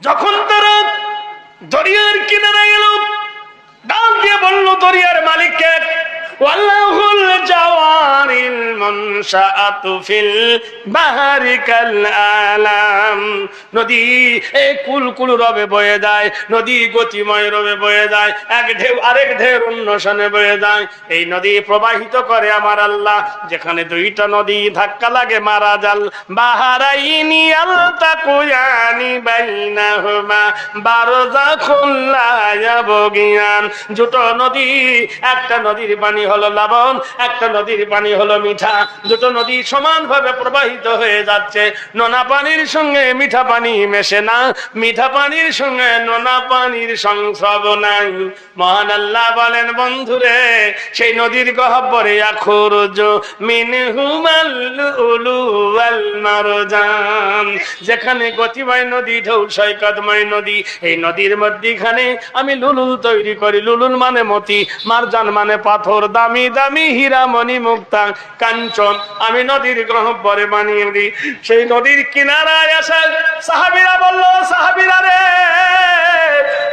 যখন তারা দরিয়ার কিনারা এলো ডাল দিয়ে বলল দরিয়ার মালিককে ওয়াল্লাহুল নদী এই কুল কুল রবে বয়ে যায়, নদী গতিময় রবে বয়ে যায়, এক ঢেউ আরেক বয়ে যায়। এই নদী প্রবাহিত করে আমার আল্লাহ, যেখানে দুইটা নদী ধাক্কা লাগে মারা জাল বাহারাইনি আলতাকুয়ানি বাইনাহুমা বারজাখুল লা ইয়াবগিয়ান দুটো নদী, একটা নদীর পানি হলো লবণ একটা নদীর পানি হলো মিঠা। দুটো নদী সমানভাবে প্রবাহিত হয়ে যাচ্ছে। নোনা পানির সঙ্গে মিঠা পানি মেশে না। মিঠা পানির সঙ্গে নোনা পানির সংস্রব নাই। মহান আল্লাহ বলেন, বন্ধুরে, সেই নদীর গহব্বরে আখরুজ মিনহুমাল উলু যেখানে গতিময় নদী ঢেউ সৈকতময় নদী, এই নদীর মধ্যিখানে আমি লুলুল তৈরি করি। লুলুল মানে মতি, মারজান মানে পাথর। দামি দামি হীরা মণি মুক্তা, কাঞ্চন, আমি নদীর গহব্বরে বানিয়ে দিই। সেই নদীর কিনারায় আসেন সাহাবিরা বলল, সাহাবিরা রে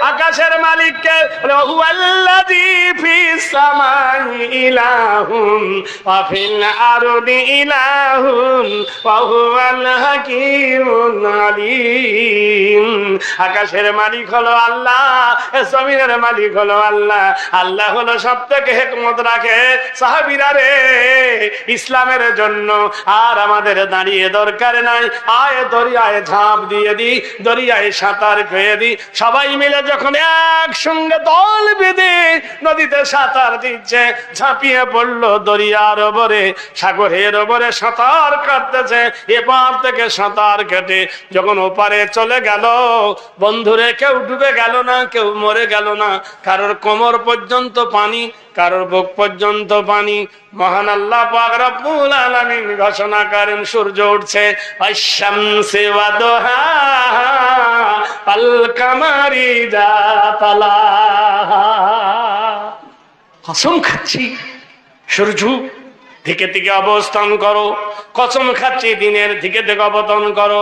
আকাশের মালিককে রহুয়াল্লাযী ফিস সামাই ইলাহুন ওয়া ফিল আরদি ইলাহুন ওয়া হুয়াল হাকীমুন আলীম। আকাশের মালিক হলো আল্লাহ, জমিনের মালিক হলো আল্লাহ। আল্লাহ হলো সব থেকে হেকমত রাখে সাহাবিরা রে। ইসলামের জন্য আর আমাদের দাঁড়িয়ে দরকার নাই। আয় দরিয়ায় ঝাঁপ দিয়ে দি, দরিয়ায় সাঁতার খেয়ে দি, সবাই মিলে যখন একসঙ্গে দল বেঁধে নদীতে সাঁতার দিচ্ছে, ঝাঁপিয়ে পড়ল দরিয়ার ওপরে, সাগরের ওপরে সাঁতার কাটতেছে। এপার থেকে সাঁতার কেটে যখন ওপারে চলে গেল, বন্ধুরে কেউ ডুবে গেল না, কেউ মরে গেল না, কারোর কোমর পর্যন্ত পানি কারোর বুক পর্যন্ত পানি। মহান আল্লাহ পাক রব্বুল আলামিন ঘোষণা করেন, সূর্য উঠছে। আশ-শামসি আল কামারি জাতালাহা কসম খাচ্ছি, সূর্য, দিকে দিকে অবস্থান করো। কসম খাচ্ছি, দিনের দিকে দিকে অবতন করো।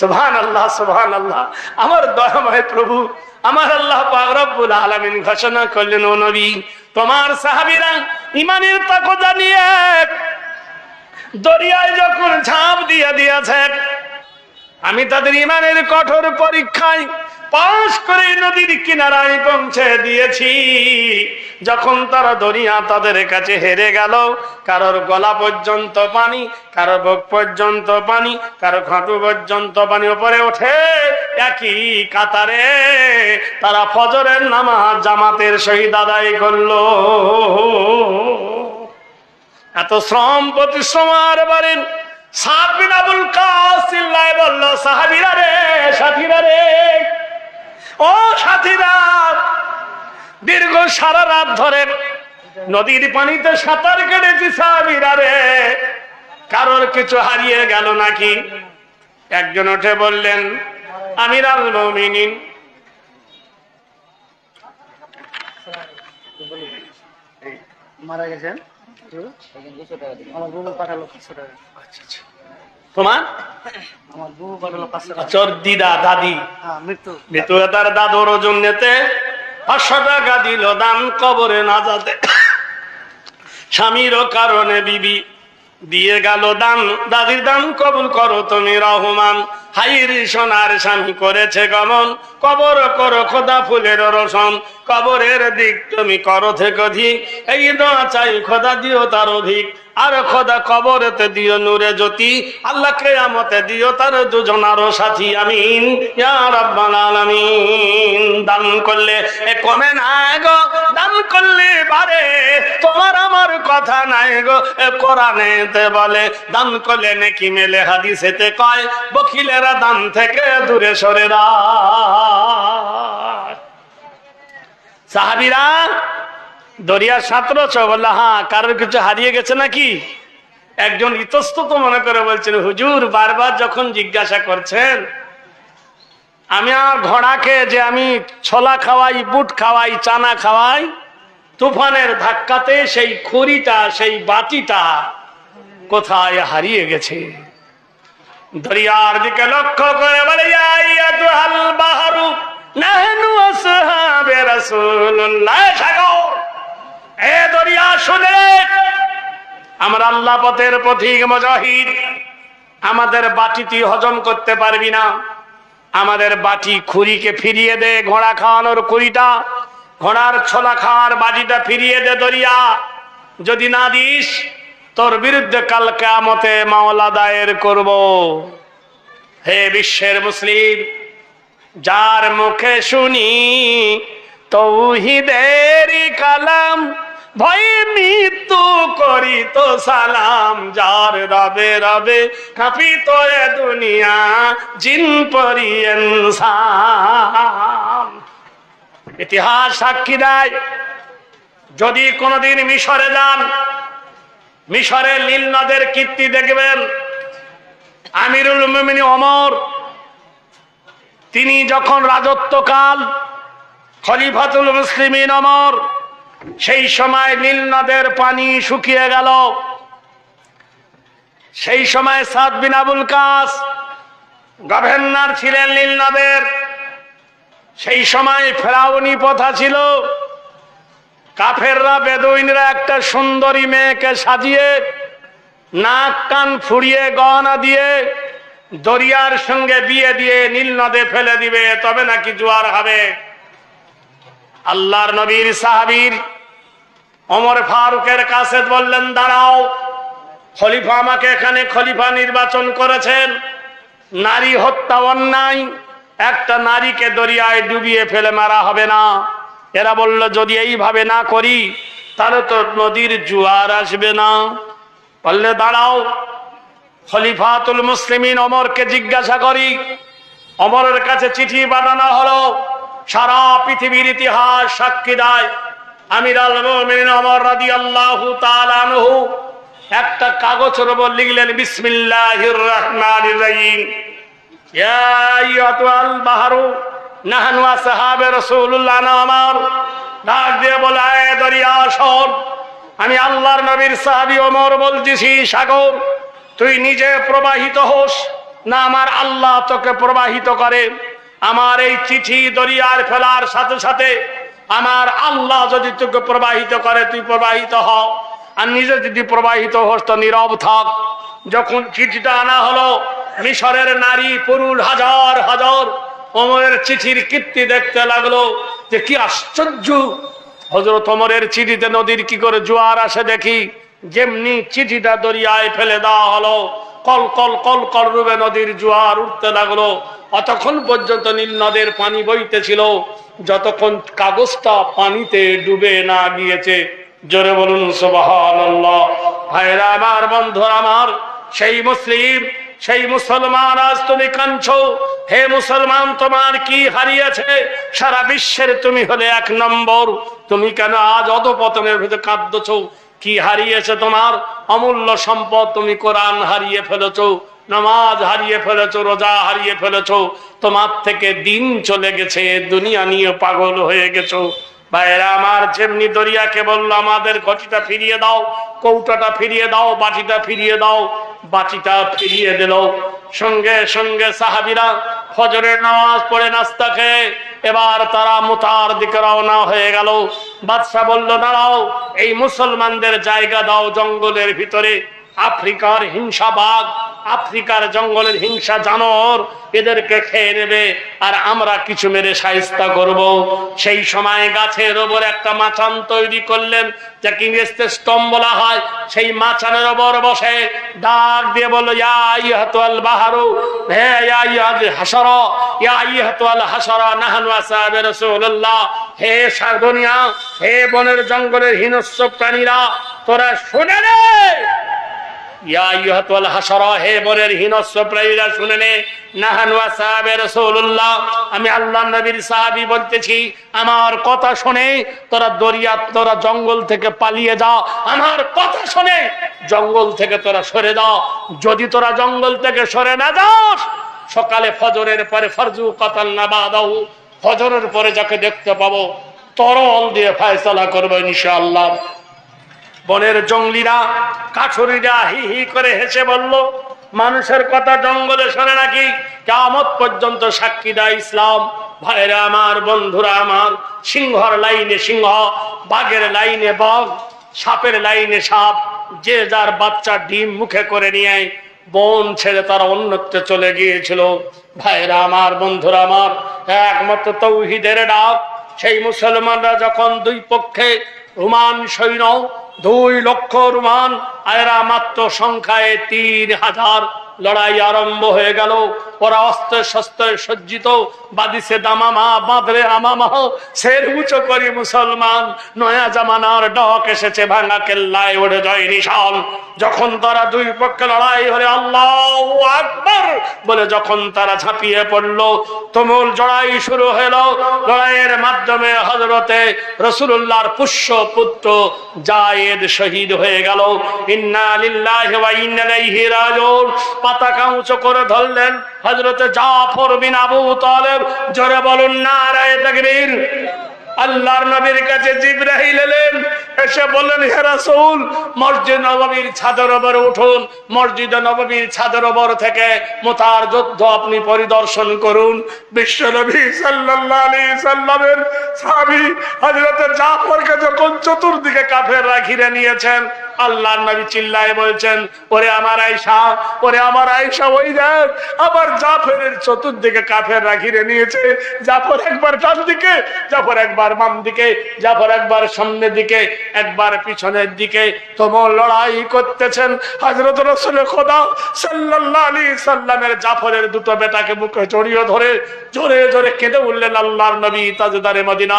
সুবহান আল্লাহ সুবহান আল্লাহ আমার দয়াময় প্রভু, আমার আল্লাহ পাক রব্বুল আলামিন ঘোষণা করলেন, ও নবী, তোমার সাহাবিরা ইমানের তাকওয়া নিয়ে দরিয়ায় যখন ঝাঁপ দিয়ে দিয়েছে, আমি তাদের ইমানের কঠোর পরীক্ষায় পাশ করে নদীর কিনারায় পৌঁছে দিয়েছি। যখন তারা দরিয়া তাদের কাছে হেরে গেল, কারোর গলা পর্যন্ত পানি কারও বুক পর্যন্ত পানি কারও খাঁটু পর্যন্ত পানি উপরে ওঠে একই কাতারে। তারা ফজরের নামাজ জামাতের সহিত আদায় করল। এত শ্রম পরিশ্রম আর কাসিল্লায় বলল, সাহাবিরা রে, সাথীরা রে, ও সাথীরা দীর্ঘ সারা রাত ধরে নদীর পানিতে সাঁতার কেটেছি সাহাবিরা রে। কারোর কিছু হারিয়ে গেল নাকি? একজন উঠে বললেন আমির আল মমিনিন। মারা গেছেন? পাঁচশো টাকা। তোমার? আমার বউ পাঠালো পাঁচশো টাকা। চোর দিদা। দাদি হ্যাঁ মৃত্যু। দাদুর ওজন নিতে পাঁচশো টাকা দিল দান কবরে না যাতে স্বামীরও কারণে বিবি দিয়ে গেল দান। দাদির দান কবুল করো তুমি রহমান। হাইর সোনার স্বামী করেছে গমন। কবর করো খোদা ফুলের রসন কবরের দিক তুমি করো থেকে অধিক। এই দোয়া চাই খোদা দিও তার অধিক। আর খোদা কবরেতে দিও নূরে জ্যোতি। আল্লাহ কেয়ামতে দিও তার দুজনারও সাথী। আমিন। ইয়া রাব্বাল আলামিন। দান করলে, এ কমে না গো, দান করলে বারে, তোমার আমার কথা নাই গো, এ কোরআনেতে বলে, দান করলে নাকি মেলে, হাদিসেতে কয় বকিলের দান থেকে দূরে সরে রাখ সাহাবিরা, দরিয়ার সাঁতরছ বলল হ্যাঁ কারোর কিছু হারিয়ে গেছে নাকি? একজন ইতস্তত মনে করে বলছেন, হুজুর, বারবার যখন জিজ্ঞাসা করছেন আমি আমার ঘোড়াকে যে আমি ছোলা খাওয়াই, বুট খাওয়াই, চানা খাওয়াই, তুফানের ধাক্কাতে সেই খুরিটা সেই বাতিটা কোথায় হারিয়ে গেছে দরিয়ার দিকে লক্ষ্য করে বলে বাহরু। আমরা পথের পথিক মুজাহিদ, আমাদের বাটি তুই হজম করতে পারবি না আমাদের বাটি খুরিকে ফিরিয়ে দে, ঘোড়া খাওয়ানোর খুরিটা ঘোড়ার ছোলা খাওয়ার বাটিটা ফিরিয়ে দে দরিয়া। যদি না দিস, তোর বিরুদ্ধে কাল কেয়ামতে মামলা দায়ের করব। হে বিশ্বের মুসলিম, যার মুখে শুনি তৌহিদের কালাম ভয়ে মৃত্যু করি তো সালাম, যার রবে রবে কাপি তো এ দুনিয়া, জিন পরি ইতিহাস সাক্ষী দেয়, যদি কোনোদিন মিশরে যান মিশরের নীল নদের কীর্তি দেখবেন। আমিরুল মুমিনী অমর তিনি যখন রাজত্বকাল, খলিফাতুল মুসলিমিন অমর সেই সময় নীল নদের পানি শুকিয়ে গেল। সেই সময় সাদ বিন আবুল কাস গভর্নর ছিলেন নীল নদের। সেই সময় ফেরাউনি প্রথা ছিল। কাফেররা বেদুইনরা একটা সুন্দরী মেয়েকে সাজিয়ে নাক কান ফুরিয়ে গহনা দিয়ে দরিয়ার সঙ্গে বিয়ে দিয়ে নীল নদে ফেলে দিবে, তবে নাকি জোয়ার হবে। আল্লাহর নবীর সাহাবীর অমর ফারুকের কাছে বললেন, দাঁড়াও, খলিফা আমাকে এখানে খলিফা নির্বাচন করেছেন। নারী হত্যা অন্যায়, একটা নারীকে দরিয়ায় ডুবিয়ে ফেলে মারা হবে না। এরা বলল, যদি এইভাবে না করি, তাহলে তো নদীর জোয়ার আসবে না। বললে, দাঁড়াও, খলিফাতুল মুসলিমিন অমরকে জিজ্ঞাসা করি। অমরের কাছে চিঠি পাঠানো হলো সারা পৃথিবীর ইতিহাস সাক্ষী দেয়। আমির আল মুমিনিন অমর রাদিয়াল্লাহু তাআলা আনহু একটা কাগজের উপর লিখলেন, বিসমিল্লাহির রহমানির আমার। ডাক আয় আমি আল্লাহর নবীর সাহাবী ওমর বলতেছি, সাগর, তুই নিজে প্রবাহিত হোস, না আমার আল্লাহ তোকে প্রবাহিত করে। আমার এই চিঠি দরিয়ার ফেলার সাথে সাথে আমার আল্লাহ যদি তোকে প্রবাহিত করে, তুই প্রবাহিত হ। আর নিজে যদি প্রবাহিত হোস, তো নীরব থাক। যখন চিঠিটা আনা হলো, মিশরের নারী পুরুষ হাজার হাজার ওমরের চিঠির কীর্তি দেখতে লাগল যে কি আশ্চর্য। হজরত ওমরের চিঠিতে নদীর কি করে জোয়ার আসে দেখি, যেমনি চিঠিটা দরিয়ায় ফেলে দেওয়া হলো, কল কল কল কল রূপে নদীর জোয়ার উঠতে লাগল। অতক্ষণ পর্যন্ত নীল নদের পানি বইতেছিল। যতক্ষণ কাগজটা পানিতে ডুবে না গিয়েছে। জোরে বলুন ভাইরা, আমার বন্ধুরা, আমার সেই মুসলিম, সেই মুসলমান, আজ তুমি কাঁদছো। হে মুসলমান, তোমার কি হারিয়েছে? সারা বিশ্বের তুমি হলে এক নম্বর। তুমি কেন আজ অধপতনের ভিতরে কাঁদছ? কি হারিয়েছে তোমার? অমূল্য সম্পদ তুমি কোরআন হারিয়ে ফেলেছো। নামাজ হারিয়ে ফেলেছো, রোজা হারিয়ে ফেলেছো, তোমার থেকে দিন চলে গেছে, দুনিয়া নিয়ে পাগল হয়ে গেছো। ভাইরা আমার যেমনি দরিয়াকে বলল, আমাদের ঘটিটা ফিরিয়ে দাও, কৌটাটা ফিরিয়ে দাও, বাটিটা ফিরিয়ে দাও, বাটিটা ফিরিয়ে দিল। সঙ্গে সঙ্গে সাহাবিরা ফজরের নামাজ পড়ে নাস্তা খেয়ে এবার তারা মুতার দিকে রওনা হয়ে গেল। বাদশাহ বলল, দাঁড়াও, এই মুসলমানদের জায়গা দাও জঙ্গলের ভিতরে। আফ্রিকার হিংসা বাঘ, আফ্রিকার জঙ্গলের হিংসা জানোর এদেরকে খেয়ে নেবে, আর আমরা কিছু মেরে সাহিস্তা করব। সেই সময় গাছের ওপর একটা মাচান তৈরি করলেন, যাকে ইংরেজিতে স্তম্ভ বলা হয়। সেই মাচানের ওপর বসে ডাক দিয়ে বলল, ইয়া ইহাতুয়াল বাহারু, হে ইয়া ইহাদ হাসরা ইয়া ইহাতুয়াল হাসরা নাহানু আসহাবে রাসূলুল্লাহ, হে সারদুনিয়া হে বনের জঙ্গলের হিংস্র প্রাণীরা, তোরা শুনে হাশরা আমি আল্লাহ নবীর সাহাবী বলতেছি, আমার কথা শুনে তোরা দরিয়া, তোরা জঙ্গল থেকে পালিয়ে যা। আমার কথা শুনে জঙ্গল থেকে তোরা সরে যা যদি তোরা জঙ্গল থেকে সরে না যাস, সকালে ফজরের পরে ফরজু কাতাল না বাদাউ ফজরের পরে যাকে দেখতে পাবো, তরল দিয়ে ফায়সালা করব ইনশাআল্লাহ। বনের জঙ্গলিরা কাঠুরিরা হি হি করে হেসে বলল, মানুষের কথা জঙ্গলে শোনে নাকি? কামত পর্যন্ত সাক্ষী দেয় ইসলাম। ভাইরা আমার, বন্ধুরা আমার, সিংহর লাইনে সিংহ, বাঘের লাইনে বাঘ, সাপের লাইনে সাপ, যে যার বাচ্চা ডিম মুখে করে নিয়ে বন ছেড়ে তারা অন্যত্র চলে গিয়েছিল। ভাইরা আমার, বন্ধুরা আমার, একমাত্র তৌহিদের ডাক। সেই মুসলমানরা যখন দুই পক্ষে রোমান সৈন্য দুই লক্ষ রুমান আয়রা মাত্র সংখ্যায় তিন হাজার। লড়াই আরম্ভ হয়ে গেল। ওরা অস্ত্রে শস্ত্রে সজ্জিত। বাদিসে দামামা বাঁধরে আমামা। সের উঁচু করি মুসলমান। নয়া জামানার ডক এসেছে ভাঙা কেল্লায়, ওড়ে যায় নিশান। যখন তারা দুই পক্ষে লড়াই হলে আল্লাহ আকবর বলে যখন তারা ঝাঁপিয়ে পড়ল, তুমুল জড়াই শুরু হলো। লড়াইয়ের মাধ্যমে হজরতে রসুল্লাহর পুষ্য পুত্র জায়েদ শহীদ হয়ে গেল। ইন্না লিল্লাহি পতাকা উঁচু করে ধরলেন হযরতে জাফর বিন আবু তালেব। জোরে বলুন, নারায়ে তাকবীর। আল্লাহর নবীর কাছে জিব্রাহিল এলেন, এসে বললেন, হে রাসূল, মসজিদ নববীর ছাদের উপর উঠুন, মসজিদ নববীর ছাদের উপর থেকে মোতার যুদ্ধ আপনি পরিদর্শন করুন। বিশ্ব নবী সাল্লাল্লাহু আলাইহি সাল্লামের সাহাবী হযরত জাফরকে যখন চতুর্দিকে কাফেররা ঘিরে নিয়েছেন আল্লাহর নবী চিল্লায় বলছেন, ওরে আমার আয়সা ওরে আমার আয়সা ওই দেখ, আবার জাফরের চতুর্দিকে কাফেররা ঘিরে নিয়েছে। জাফর একবার ডান দিকে, জাফর একবার বাম দিকে, জাফর একবার সামনের দিকে, একবার পিছনের দিকে। তোমার লড়াই করতেছেন হযরত রাসূল খোদা সাল্লাল্লাহু আলাইহি সাল্লামের জাফরের দুটো বেটাকে বুকে জড়িয়ে ধরে জোরে জোরে কেঁদে উঠলেন আল্লাহর নবী তাজদারে মদিনা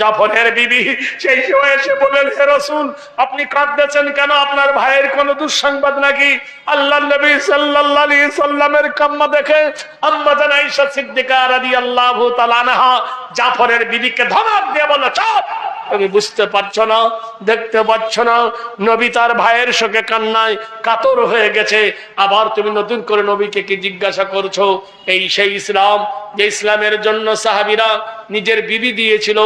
জাফরের বিবি সেই সময় এসে বললেন, হে রাসূল, আপনি কাঁদতেছেন কেন আপনার ভাইয়ের কোন দুঃসংবাদ নাকি? আল্লাহ নবী সাল্লাল্লাহু সাল্লামের কাম্মা দেখে আম্মা আয়েশা সিদ্দিকা রাদিয়াল্লাহু তাআলা জাফরের বিবিকে ধমক দিয়ে বলল, চুপ! তুমি বুঝতে পারছ না, দেখতে পাচ্ছ না, নবী তার ভাইয়ের সঙ্গে কান্নায় কাতর হয়ে গেছে। আবার তুমি নতুন করে নবীকে কি জিজ্ঞাসা করছ? এই সেই ইসলাম, যে ইসলামের জন্য সাহাবিরা নিজের বিবি দিয়েছিল,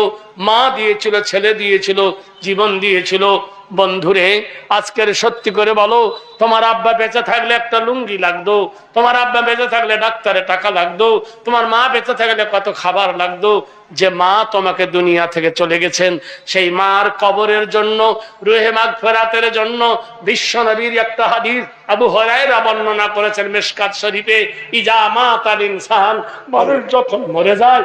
মা দিয়েছিল, ছেলে দিয়েছিল, জীবন দিয়েছিল বন্ধুরে, আজকের সত্যি করে বলো, তোমার আব্বা বেঁচে থাকলে একটা লুঙ্গি লাগতো, তোমার আব্বা বেঁচে থাকলে ডাক্তারে টাকা লাগতো, তোমার মা বেঁচে থাকলে কত খাবার লাগতো, যে মা তোমাকে দুনিয়া থেকে চলে গেছেন, সেই মার কবরের জন্য, রুহে মাগ ফেরাতের জন্য বিশ্ব নবীর একটা হাদিস, আবু হরাইরা বর্ণনা করেছেন মেশকাত শরীফে, ইজা মা তার ইনসান মানুষ যখন মরে যায়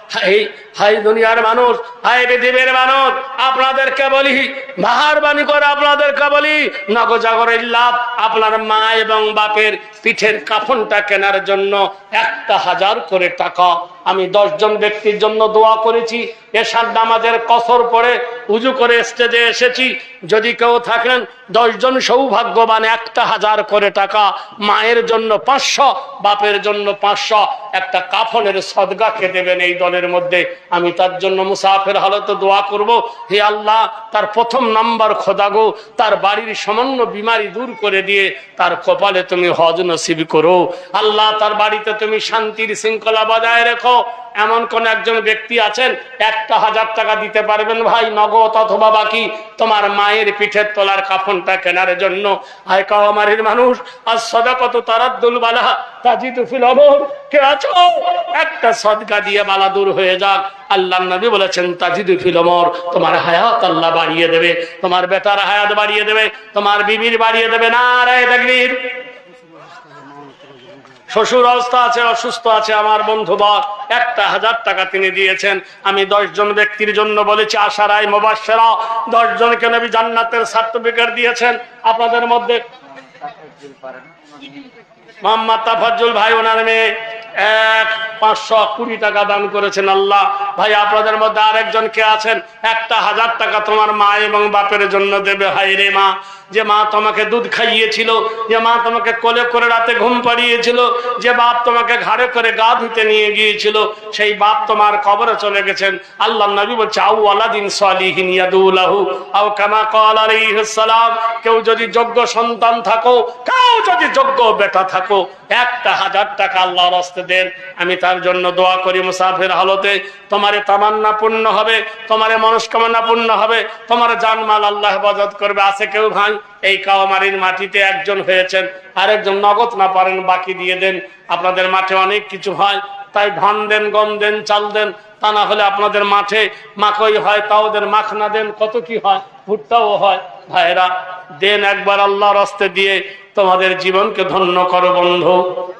হাই দুনিয়ার মানুষ, হাই পৃথিবীর মানুষ, আপনাদেরকে বলি, মেহরবানি করে আপনাদেরকে বলি নগজাগরের লাভ আপনার মা এবং বাপের পিঠের কাফনটা কেনার জন্য একটা হাজার করে টাকা। আমি দশজন ব্যক্তির জন্য দোয়া করেছি এসার নামাজের কসর পরে উজু করে স্টেজে এসেছি। যদি কেউ থাকেন, দশজন সৌভাগ্যবান একটা হাজার করে টাকা, মায়ের জন্য পাঁচশো, বাপের জন্য পাঁচশো, একটা কাফনের সদগাকে দেবেন এই দলের মধ্যে আমি তার জন্য মুসাফের হালতে দোয়া করব। হে আল্লাহ, তার প্রথম নাম্বার খোদাগো তার বাড়ির সামান্য বিমারি দূর করে দিয়ে তার কপালে তুমি হজ নসিব করো। আল্লাহ, তার বাড়িতে তুমি শান্তির শৃঙ্খলা বজায় রেখো। এমন কোন একজন ব্যক্তি আছেন, একটা হাজার টাকা দিতে পারবেন ভাই, নগদ অথবা বাকি। তোমার মায়ের পিঠের তোলার কাফনটা কেনার জন্য। আয় কাওয়ামারির মানুষ আর সদাকত তারাদ্দুল বালা একটা আল্লাহ বলেছেন তোমার হায়াত বাড়িয়ে দেবে, তোমার হায়াত বাড়িয়ে দেবে, তোমার বিবির বাড়িয়ে দেবে। না রায় শ্বশুর অবস্থা আছে, অসুস্থ আছে, আমার বন্ধু বর একটা হাজার টাকা তিনি দিয়েছেন। আমি জন ব্যক্তির জন্য বলেছি আশারাই মোবাসেরা জনকে নবী জান্নাতের সার্টিফিকেট দিয়েছেন। আপনাদের মধ্যে মোহাম্মদ তাফাজ্জুল ভাই ওনার মেয়ে। এক পাঁচশো কুড়ি টাকা দান করেছেন আল্লাহ। ভাই, আপনাদের মধ্যে আরেকজন কে আছেন? একটা হাজার টাকা তোমার মা এবং বাপের জন্য দেবে। হাই রে মা, যে মা তোমাকে দুধ খাইয়েছিল, যে মা তোমাকে কোলে করে রাতে ঘুম পাড়িয়েছিল, যে বাপ তোমাকে ঘাড়ে করে গা ধুতে নিয়ে গিয়েছিল, সেই বাপ তোমার কবরে চলে গেছেন। আল্লাহ নবী বলছে, আউ আলাদিন সালিহিন ইয়াদুলাহু, আও কামা কল কেউ যদি যোগ্য সন্তান থাকো, কেউ যদি যোগ্য বেটা থাকো, একটা হাজার টাকা আল্লাহর হস্তে দেন। আমি তার জন্য দোয়া করি মুসাফির হালতে। তোমারে তামান্না পূর্ণ হবে, তোমারে মনস্কামনা পূর্ণ হবে, তোমার জানমাল আল্লাহ হেফাজত করবে। আছে কেউ ভাই এই কাওয়ামারির মাটিতে একজন হয়েছেন, আরেকজন নগদ না পারেন, বাকি দিয়ে দেন। আপনাদের মাঠে অনেক কিছু হয়, তাই ধান দেন, গম দেন, চাল দেন, তা না হলে আপনাদের মাঠে মাকই হয়, তাও দেন মাখনা দেন, কত কি হয়? ভুট্টাও হয়। ভাইরা, দেন একবার আল্লাহর রাস্তে দিয়ে তোমাদের জীবনকে ধন্য করো বন্ধু।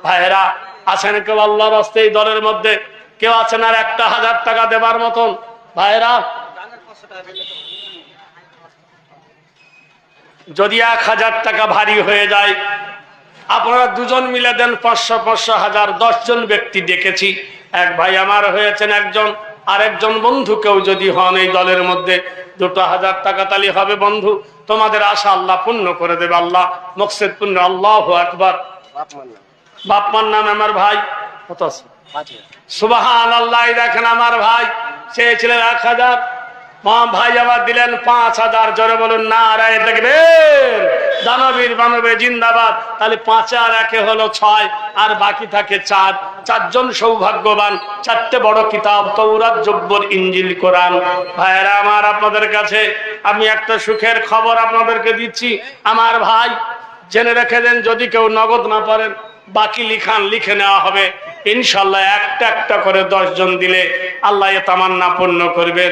ভাইরা আছেন কেউ আল্লাহর রাস্তে এই দলের মধ্যে? কেউ আছেন আর একটা হাজার টাকা দেবার মতন? ভাইরা, যদি এক হাজার টাকা ভারী হয়ে যায়, আপনারা দুজন মিলে দেন পাঁচশো পাঁচশো হাজার, দশজন ব্যক্তি দেখেছি এক ভাই আমার হয়েছেন একজন, আরেকজন বন্ধু কেউ যদি হন এই দলের মধ্যে, দুটো হাজার টাকা তালি হবে বন্ধু। তোমাদের আশা আল্লাহ পূর্ণ করে দেবে আল্লাহ। মকসেদ পূর্ণ। আল্লাহ একবার বাপমার নাম আমার ভাই। কত আছে? সুবাহান আল্লাহ দেখেন আমার ভাই। চেয়েছিলেন এক হাজার। মা ভাই আবার দিলেন পাঁচ হাজার। জোরে বলুন, না, রায় দেখবেন। দানবীর বানবে, জিন্দাবাদ। তাহলে পাঁচ আর একে হলো ছয়, আর বাকি থাকে চার। চারজন সৌভাগ্যবান। চারটে বড় কিতাব তৌরাত জব্বর ইঞ্জিল কোরআন। ভাইয়েরা আমার আপনাদের কাছে আমি একটা সুখের খবর আপনাদেরকে দিচ্ছি। আমার ভাই, জেনে রেখে দেন, যদি কেউ নগদ না পারেন বাকি লিখান লিখে নেওয়া হবে। ইনশাল্লাহ একটা একটা করে দশজন দিলে আল্লাহ এ তামান্না পূর্ণ করবেন।